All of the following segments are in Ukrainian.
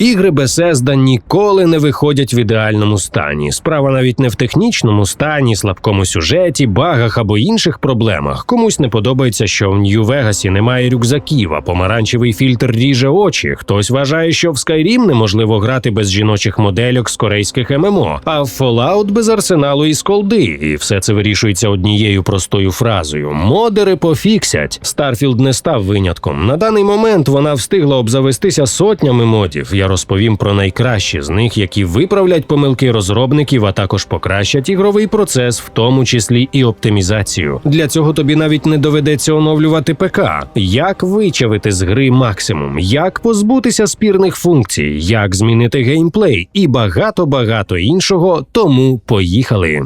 Ігри Bethesda ніколи не виходять в ідеальному стані. Справа навіть не в технічному стані, слабкому сюжеті, багах або інших проблемах. Комусь не подобається, що в Нью-Вегасі немає рюкзаків, а помаранчевий фільтр ріже очі. Хтось вважає, що в Skyrim неможливо грати без жіночих модельок з корейських ММО, а в Fallout без арсеналу і сколди. І все це вирішується однією простою фразою: модери пофіксять. Starfield не став винятком. На даний момент вона встигла обзавестися сотнями модів. Я розповім про найкращі з них, які виправлять помилки розробників, а також покращать ігровий процес, в тому числі і оптимізацію. Для цього тобі навіть не доведеться оновлювати ПК. Як вичавити з гри максимум, як позбутися спірних функцій, як змінити геймплей і багато багато іншого. Тому поїхали.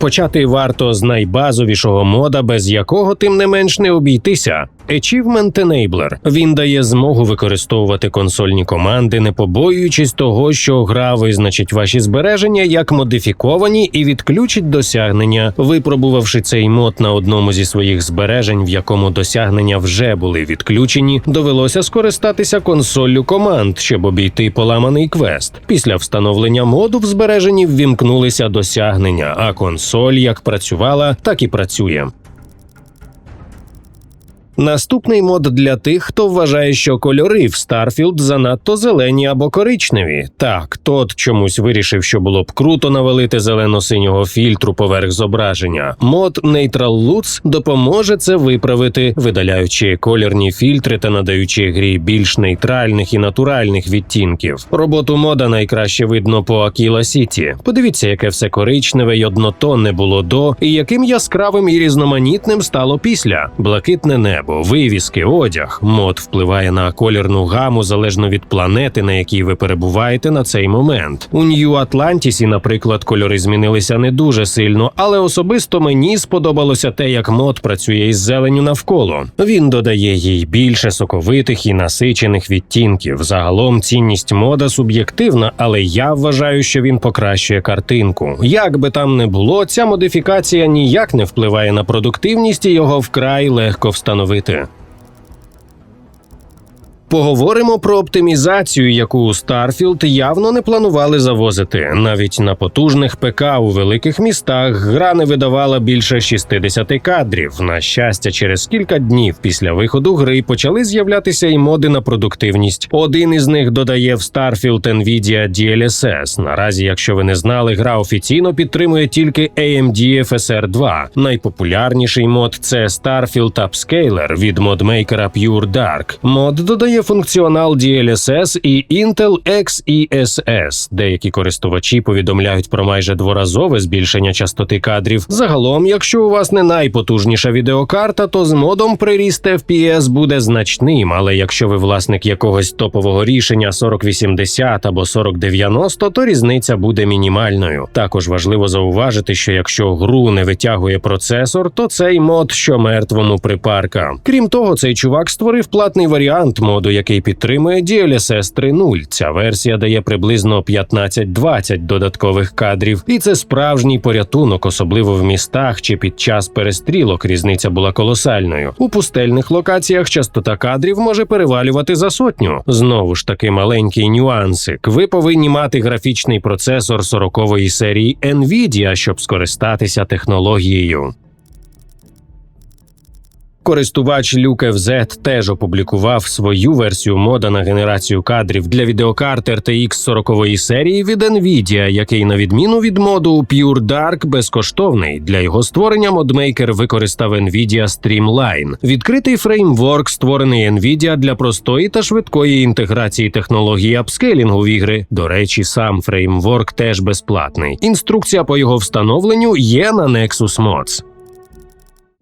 Почати варто з найбазовішого мода, без якого тим не менш не обійтися. Achievement Enabler. Він дає змогу використовувати консольні команди, не побоюючись того, що гра визначить ваші збереження як модифіковані і відключить досягнення. Випробувавши цей мод на одному зі своїх збережень, в якому досягнення вже були відключені, довелося скористатися консоллю команд, щоб обійти поламаний квест. Після встановлення моду в збереженні ввімкнулися досягнення, а консоль як працювала, так і працює. Наступний мод для тих, хто вважає, що кольори в Starfield занадто зелені або коричневі. Так, тот чомусь вирішив, що було б круто навалити зелено-синього фільтру поверх зображення. Мод Neutral Loots допоможе це виправити, видаляючи колірні фільтри та надаючи грі більш нейтральних і натуральних відтінків. Роботу мода найкраще видно по Акіла Сіті. Подивіться, яке все коричневе й однотонне було до, і яким яскравим і різноманітним стало після блакитне небо вивіски, одяг. Мод впливає на колірну гаму залежно від планети, на якій ви перебуваєте на цей момент. У Нью Атлантісі, наприклад, кольори змінилися не дуже сильно, але особисто мені сподобалося те, як мод працює із зеленю навколо. Він додає їй більше соковитих і насичених відтінків. Загалом цінність мода суб'єктивна, але я вважаю, що він покращує картинку. Як би там не було, ця модифікація ніяк не впливає на продуктивність і його вкрай легко встановити відновити. Поговоримо про оптимізацію, яку Starfield явно не планували завозити. Навіть на потужних ПК у великих містах гра не видавала більше 60 кадрів. На щастя, через кілька днів після виходу гри почали з'являтися і моди на продуктивність. Один із них додає в Starfield Nvidia DLSS. Наразі, якщо ви не знали, гра офіційно підтримує тільки AMD FSR 2. Найпопулярніший мод це Starfield Upscaler від модмейкера Pure Dark. Мод додає функціонал DLSS і Intel XeSS. Деякі користувачі повідомляють про майже дворазове збільшення частоти кадрів. Загалом, якщо у вас не найпотужніша відеокарта, то з модом приріст FPS буде значним. Але якщо ви власник якогось топового рішення 4080 або 4090, то різниця буде мінімальною. Також важливо зауважити, що якщо гру не витягує процесор, то цей мод що мертвому припарка. Крім того, цей чувак створив платний варіант моду, який підтримує DLSS 3.0. Ця версія дає приблизно 15-20 додаткових кадрів, і це справжній порятунок, особливо в містах чи під час перестрілок. Різниця була колосальною. У пустельних локаціях частота кадрів може перевалювати за сотню. Знову ж таки, маленький нюансик. Ви повинні мати графічний процесор 40-ї серії Nvidia, щоб скористатися технологією. Користувач LukeFZ теж опублікував свою версію мода на генерацію кадрів для відеокарт RTX 40 серії від Nvidia, який, на відміну від моду Pure Dark, безкоштовний. Для його створення модмейкер використав Nvidia Streamline. Відкритий фреймворк, створений Nvidia для простої та швидкої інтеграції технології апскейлінгу в ігри. До речі, сам фреймворк теж безплатний. Інструкція по його встановленню є на Nexus Mods.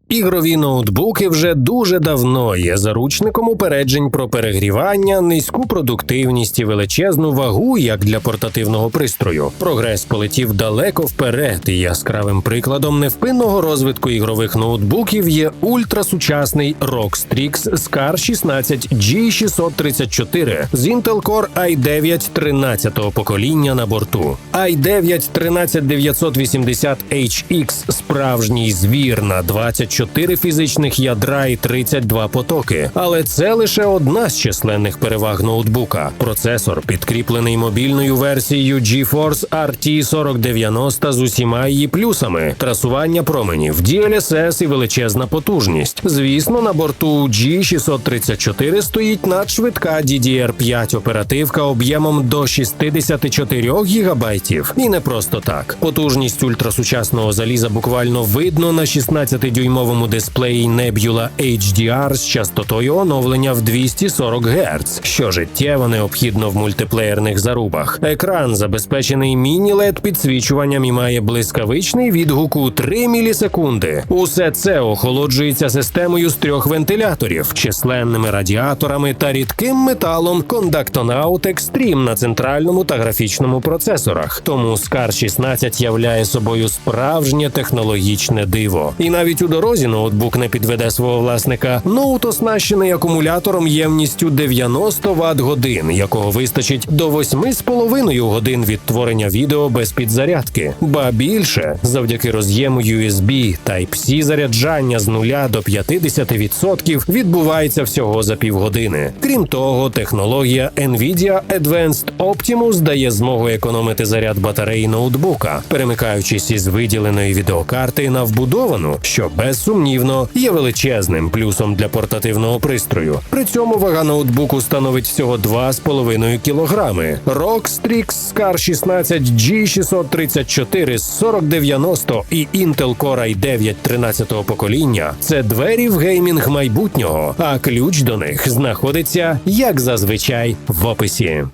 Ігрові ноутбуки вже дуже давно є заручником упереджень про перегрівання, низьку продуктивність і величезну вагу як для портативного пристрою. Прогрес полетів далеко вперед, і яскравим прикладом невпинного розвитку ігрових ноутбуків є ультрасучасний ROG Strix Scar 16 G634 з Intel Core i9 13-го покоління на борту. i9 13980HX – справжній звір на 24 4 фізичних ядра і 32 потоки. Але це лише одна з численних переваг ноутбука. Процесор підкріплений мобільною версією GeForce RT 4090 з усіма її плюсами: трасування променів, DLSS і величезна потужність. Звісно, на борту G634 стоїть надшвидка DDR5 оперативка об'ємом до 64 гігабайтів. І не просто так. Потужність ультрасучасного заліза буквально видно на 16-дюймовому дисплеї Nebula HDR з частотою оновлення в 240 Гц, що життєво необхідно в мультиплеєрних зарубах. Екран забезпечений міні-лед підсвічуванням і має блискавичний відгук у 3 мілісекунди. Усе це охолоджується системою з трьох вентиляторів, численними радіаторами та рідким металом Conductonaut Extreme на центральному та графічному процесорах. Тому Scar 16 являє собою справжнє технологічне диво. І навіть у дорозі ноутбук не підведе свого власника. Ноут оснащений акумулятором ємністю 90 Вт годин, якого вистачить до 8,5 годин відтворення відео без підзарядки. Ба більше, завдяки роз'єму USB Type-C заряджання з 0 до 50% відбувається всього за півгодини. Крім того, технологія NVIDIA Advanced Optimus дає змогу економити заряд батареї ноутбука, перемикаючись із виділеної відеокарти на вбудовану, що безсумнівно є величезним плюсом для портативного пристрою. При цьому вага ноутбуку становить всього 2,5 кілограми. Rockstrix Scar 16 G634 з 4090 і Intel Core i9 13-го покоління це двері в геймінг майбутнього, а ключ до них знаходиться, як зазвичай, в описі.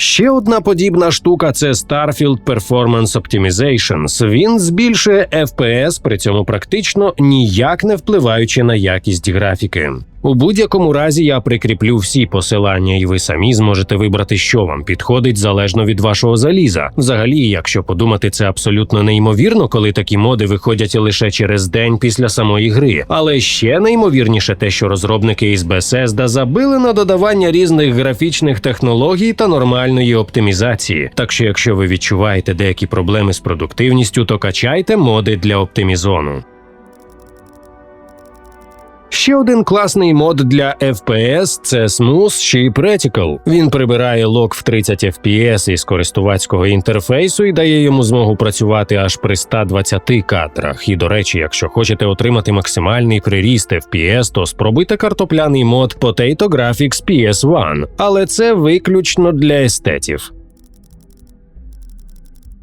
Ще одна подібна штука це Starfield Performance Optimizations. Він збільшує FPS, при цьому практично ніяк не впливаючи на якість графіки. У будь-якому разі я прикріплю всі посилання, і ви самі зможете вибрати, що вам підходить залежно від вашого заліза. Взагалі, якщо подумати, це абсолютно неймовірно, коли такі моди виходять лише через день після самої гри. Але ще неймовірніше те, що розробники із Bethesda забили на додавання різних графічних технологій та нормальної оптимізації. Так що, якщо ви відчуваєте деякі проблеми з продуктивністю, то качайте моди для оптимізону. Ще один класний мод для FPS – це Smooth Ship Reticle. Він прибирає лок в 30 FPS із користувацького інтерфейсу і дає йому змогу працювати аж при 120 кадрах. І до речі, якщо хочете отримати максимальний приріст FPS, то спробуйте картопляний мод Potato Graphics PS1. Але це виключно для естетів.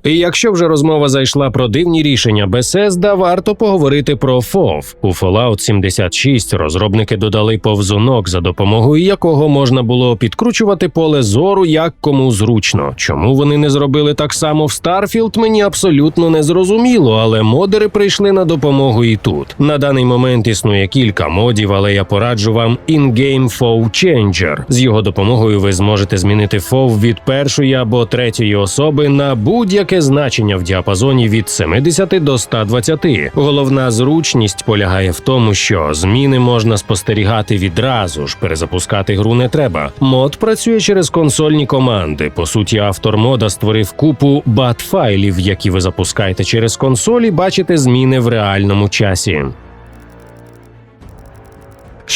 І якщо вже розмова зайшла про дивні рішення Bethesda, варто поговорити про FOV. У Fallout 76 розробники додали повзунок, за допомогою якого можна було підкручувати поле зору як кому зручно. Чому вони не зробили так само в Starfield, мені абсолютно не зрозуміло, але модери прийшли на допомогу і тут. На даний момент існує кілька модів, але я пораджу вам In-Game FOV Changer. З його допомогою ви зможете змінити FOV від першої або третьої особи на будь-яке значення в діапазоні від 70 до 120. Головна зручність полягає в тому, що зміни можна спостерігати відразу ж, перезапускати гру не треба. Мод працює через консольні команди. По суті, автор мода створив купу бат-файлів, які ви запускаєте через консолі, бачите зміни в реальному часі.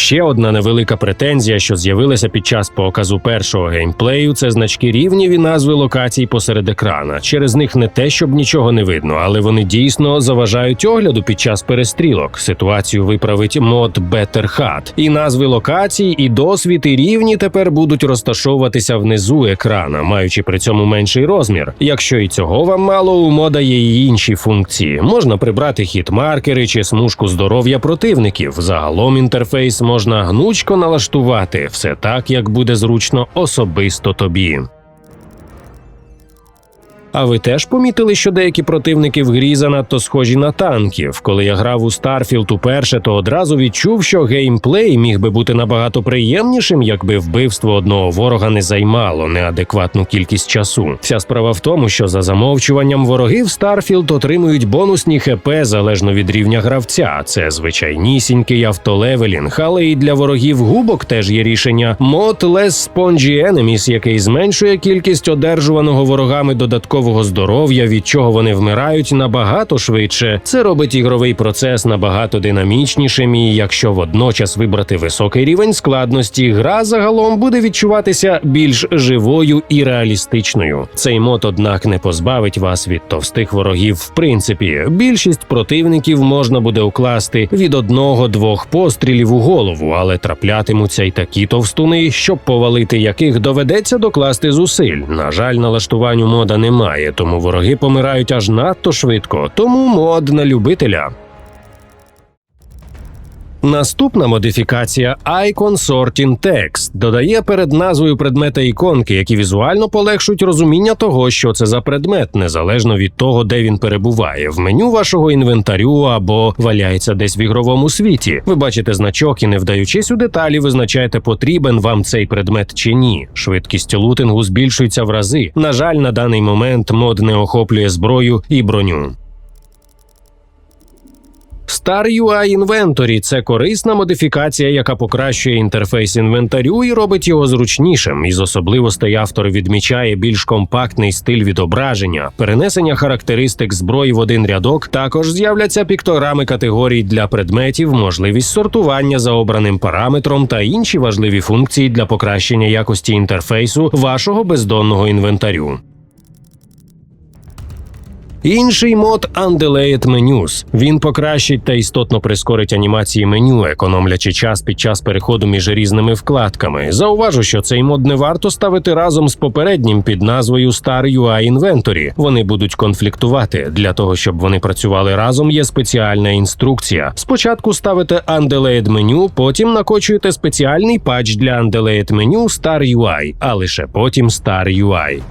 Ще одна невелика претензія, що з'явилася під час показу першого геймплею, це значки рівнів і назви локацій посеред екрана. Через них не те, щоб нічого не видно, але вони дійсно заважають огляду під час перестрілок. Ситуацію виправить мод Better Hat. І назви локацій, і досвід, і рівні тепер будуть розташовуватися внизу екрана, маючи при цьому менший розмір. Якщо і цього вам мало, у мода є і інші функції. Можна прибрати хіт-маркери чи смужку здоров'я противників. Загалом інтерфейс можна гнучко налаштувати все так, як буде зручно особисто тобі. А ви теж помітили, що деякі противники в грі занадто схожі на танків? Коли я грав у Starfield уперше, то одразу відчув, що геймплей міг би бути набагато приємнішим, якби вбивство одного ворога не займало неадекватну кількість часу. Вся справа в тому, що за замовчуванням вороги в Starfield отримують бонусні ХП залежно від рівня гравця. Це звичайнісінький автолевелінг, але і для ворогів губок теж є рішення. Мод Less Spongy Enemies, який зменшує кількість одержуваного ворогами додаткового підліткового здоров'я, від чого вони вмирають набагато швидше. Це робить ігровий процес набагато динамічнішим. І якщо водночас вибрати високий рівень складності, гра загалом буде відчуватися більш живою і реалістичною. Цей мод, однак, не позбавить вас від товстих ворогів. В принципі, більшість противників можна буде укласти від одного-двох пострілів у голову, але траплятимуться й такі товстуни, щоб повалити яких доведеться докласти зусиль. На жаль, налаштувань у мода немає, тому вороги помирають аж надто швидко. Тому мод на любителя. Наступна модифікація Icon Sorting Text додає перед назвою предмета іконки, які візуально полегшують розуміння того, що це за предмет, незалежно від того, де він перебуває, в меню вашого інвентарю або валяється десь в ігровому світі. Ви бачите значок і, не вдаючись у деталі, визначаєте, потрібен вам цей предмет чи ні. Швидкість лутингу збільшується в рази. На жаль, на даний момент мод не охоплює зброю і броню. Star UI Inventory – це корисна модифікація, яка покращує інтерфейс інвентарю і робить його зручнішим. Із особливостей автор відмічає більш компактний стиль відображення, перенесення характеристик зброї в один рядок. Також з'являться піктограми категорій для предметів, можливість сортування за обраним параметром та інші важливі функції для покращення якості інтерфейсу вашого бездонного інвентарю. Інший мод Undelayed Menus. Він покращить та істотно прискорить анімації меню, економлячи час під час переходу між різними вкладками. Зауважу, що цей мод не варто ставити разом з попереднім під назвою Star UI Inventory. Вони будуть конфліктувати. Для того щоб вони працювали разом, є спеціальна інструкція. Спочатку ставите Undelayed меню, потім накочуєте спеціальний патч для Undelayed меню Star UI, а лише потім Star UI.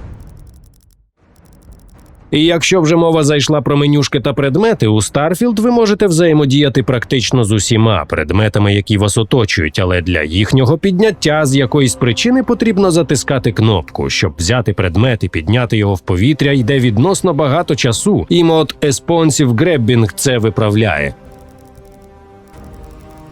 І якщо вже мова зайшла про менюшки та предмети, у Starfield ви можете взаємодіяти практично з усіма предметами, які вас оточують, але для їхнього підняття з якоїсь причини потрібно затискати кнопку. Щоб взяти предмет і підняти його в повітря, йде відносно багато часу, і мод Esponsive Grabbing це виправляє.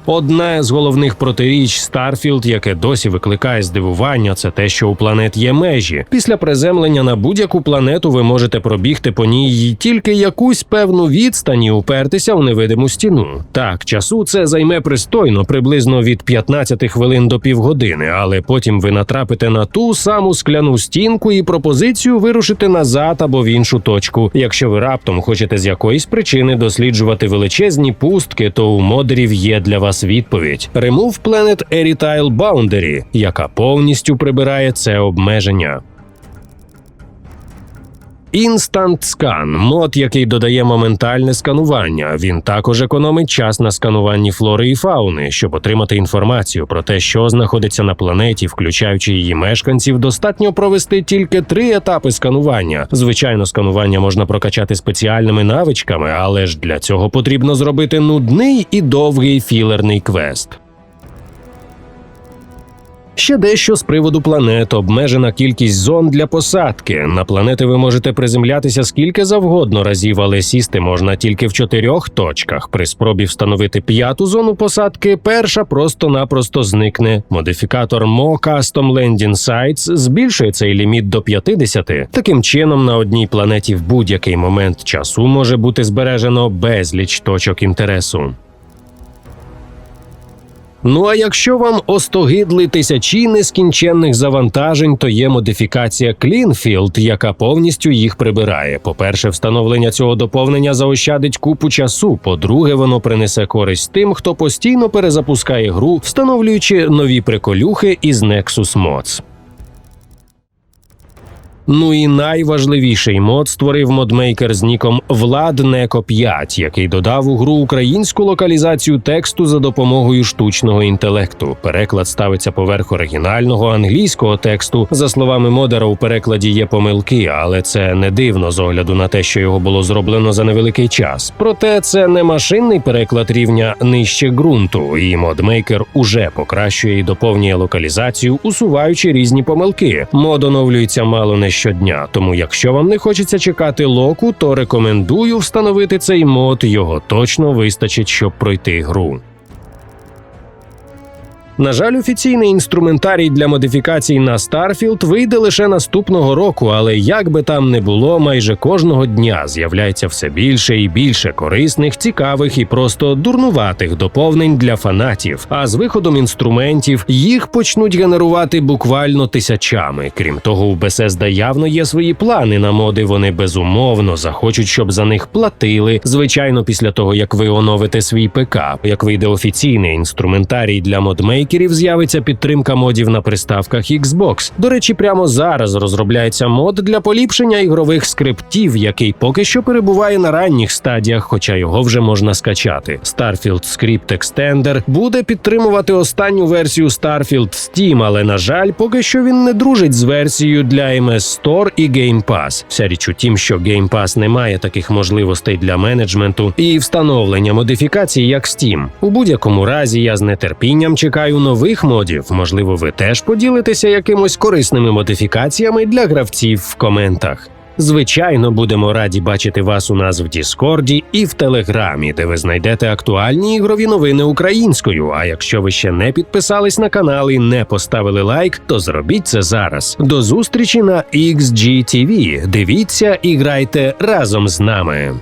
Одне з головних протиріч Starfield, яке досі викликає здивування, це те, що у планет є межі. Після приземлення на будь-яку планету ви можете пробігти по ній тільки якусь певну відстань і упертися у невидиму стіну. Так, часу це займе пристойно, приблизно від 15 хвилин до півгодини, але потім ви натрапите на ту саму скляну стінку і пропозицію вирушити назад або в іншу точку. Якщо ви раптом хочете з якоїсь причини досліджувати величезні пустки, то у модерів є для вас відповідь: Remove Planet Eritile Boundary, яка повністю прибирає це обмеження. Instant Scan – мод, який додає моментальне сканування. Він також економить час на скануванні флори і фауни, щоб отримати інформацію про те, що знаходиться на планеті, включаючи її мешканців. Достатньо провести тільки три етапи сканування. Звичайно, сканування можна прокачати спеціальними навичками, але ж для цього потрібно зробити нудний і довгий філерний квест. Ще дещо з приводу планет, обмежена кількість зон для посадки. На планети ви можете приземлятися скільки завгодно разів, але сісти можна тільки в чотирьох точках. При спробі встановити п'яту зону посадки, перша просто-напросто зникне. Модифікатор Mo Custom Landing Sites збільшує цей ліміт до 50. Таким чином, на одній планеті в будь-який момент часу може бути збережено безліч точок інтересу. Ну а якщо вам остогидли тисячі нескінченних завантажень, то є модифікація Cleanfield, яка повністю їх прибирає. По-перше, встановлення цього доповнення заощадить купу часу. По-друге, воно принесе користь тим, хто постійно перезапускає гру, встановлюючи нові приколюхи із Nexus Mods. Ну і найважливіший мод створив модмейкер з ніком Влад Неко 5, який додав у гру українську локалізацію тексту за допомогою штучного інтелекту. Переклад ставиться поверх оригінального англійського тексту. За словами модера, у перекладі є помилки, але це не дивно з огляду на те, що його було зроблено за невеликий час. Проте це не машинний переклад рівня нижче ґрунту, і модмейкер уже покращує і доповнює локалізацію, усуваючи різні помилки. Мод оновлюється мало не щодня. Тому, якщо вам не хочеться чекати локу, то рекомендую встановити цей мод. Його точно вистачить, щоб пройти гру. На жаль, офіційний інструментарій для модифікацій на Starfield вийде лише наступного року, але як би там не було, майже кожного дня з'являється все більше і більше корисних, цікавих і просто дурнуватих доповнень для фанатів. А з виходом інструментів їх почнуть генерувати буквально тисячами. Крім того, у Bethesda явно є свої плани на моди. Вони безумовно захочуть, щоб за них платили. Звичайно, після того як ви оновите свій ПК, як вийде офіційний інструментарій для модмейкерів, з'явиться підтримка модів на приставках Xbox. До речі, прямо зараз розробляється мод для поліпшення ігрових скриптів, який поки що перебуває на ранніх стадіях, хоча його вже можна скачати. Starfield Script Extender буде підтримувати останню версію Starfield Steam, але на жаль, поки що він не дружить з версією для MS Store і Game Pass. Вся річ у тім, що Game Pass не має таких можливостей для менеджменту і встановлення модифікацій, як Steam. У будь-якому разі я з нетерпінням чекаю нових модів. Можливо, ви теж поділитеся якимось корисними модифікаціями для гравців в коментах. Звичайно, будемо раді бачити вас у нас в Діскорді і в Телеграмі, де ви знайдете актуальні ігрові новини українською. А якщо ви ще не підписались на канал і не поставили лайк, то зробіть це зараз. До зустрічі на XGTV. Дивіться і грайте разом з нами.